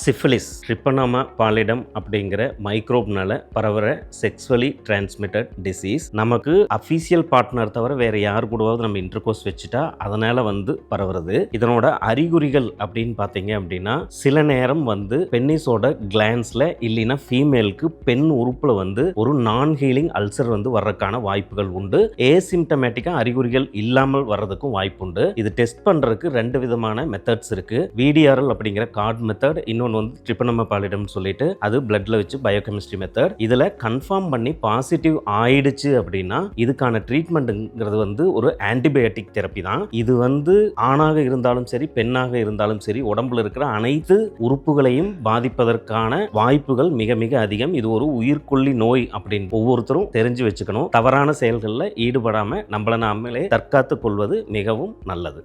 Syphilis ட்ரிப்பனாமா பாலிடம் அப்படிங்கிற மைக்ரோப்னால பரவுற செக்ஸுவலி டிரான்ஸ்மிட்டட் டிசீஸ் நமக்கு அஃபீஷியல் பார்ட்னர் தவிர வேற யார் கூடவாவது நம்ம இன்டர்கோர்ஸ் வச்சுட்டா அதனால வந்து பரவுறது. இதனோட அறிகுறிகள் அப்படின்னு பார்த்தீங்க அப்படின்னா சில நேரம் வந்து பென்னிஸோட கிளான்ஸ்ல இல்லைன்னா ஃபீமேலுக்கு பெண் உறுப்புல வந்து ஒரு நான் ஹீலிங் அல்சர் வந்து வர்றதுக்கான வாய்ப்புகள் உண்டு. ஏசிம்டமேட்டிக்காக அறிகுறிகள் இல்லாமல் வர்றதுக்கும் வாய்ப்புண்டு. இது டெஸ்ட் பண்றதுக்கு ரெண்டு விதமான மெத்தட்ஸ் இருக்கு. விடிஆர்எல் அப்படிங்கிற கார்டு மெத்தட் இன்னொன்று வந்து ட்ரிப்பனமபாலிடம் சொல்லிட்டு அது பிளட்ல வச்சு பயோகெமிஸ்ட்ரி மெத்தட் இதில் கன்ஃபார்ம் பண்ணி பாசிட்டிவ் ஆயிடுச்சு அப்படின்னா இதுக்கான ட்ரீட்மெண்ட்டுங்கிறது வந்து ஒரு ஆன்டிபயோட்டிக் தெரப்பி தான். இது வந்து ஆணாக இருந்தாலும் சரி பெண்ணாக இருந்தாலும் சரி உடம்புல இருக்கிற அனைத்து உறுப்புகளையும் பாதிப்பதற்கான வாய்ப்புகள் மிக மிக அதிகம். இது ஒரு உயிர்கொல்லி நோய் அப்படின்னு ஒவ்வொருத்தரும் தெரிஞ்சு வச்சுக்கணும். தவறான செயல்களில் ஈடுபடாமல் நம்மளை நாமளே தற்காத்துக் கொள்வது மிகவும் நல்லது.